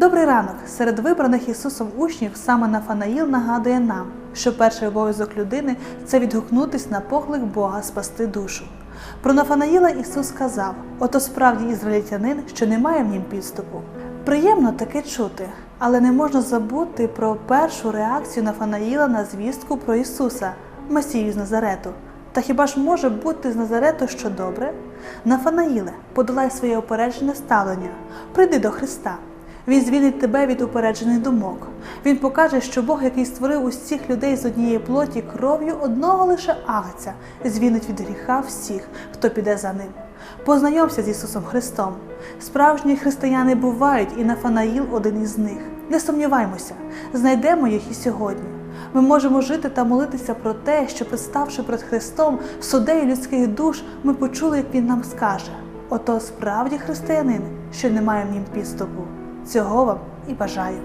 ранок серед вибраних Ісусом учнів саме Нафанаїл нагадує нам, що перший обов'язок людини це відгукнутись на поклик Бога спасти душу. Про Нафанаїла Ісус сказав: ото справді ізраїльтянин, що не має в нім підступу. Приємно таке чути, але не можна забути про першу реакцію Нафанаїла на звістку про Ісуса, Месію з Назарету. Та хіба ж може бути з Назарету що добре? Нафанаїле, подолай своє упереджене ставлення, прийди до Христа. Він звільнить тебе від упереджених думок. Він покаже, що Бог, який створив усіх людей з однієї плоті кров'ю одного лише агця, звільнить від гріха всіх, хто піде за ним. Познайомся з Ісусом Христом. Справжні християни бувають, і Нафанаїл один із них. Не сумніваймося, знайдемо їх і сьогодні. Ми можемо жити та молитися про те, що, представши перед Христом судею людських душ, ми почули, як Він нам скаже: ото справді християнин, що не має в нім підступу. Цього вам і бажаю.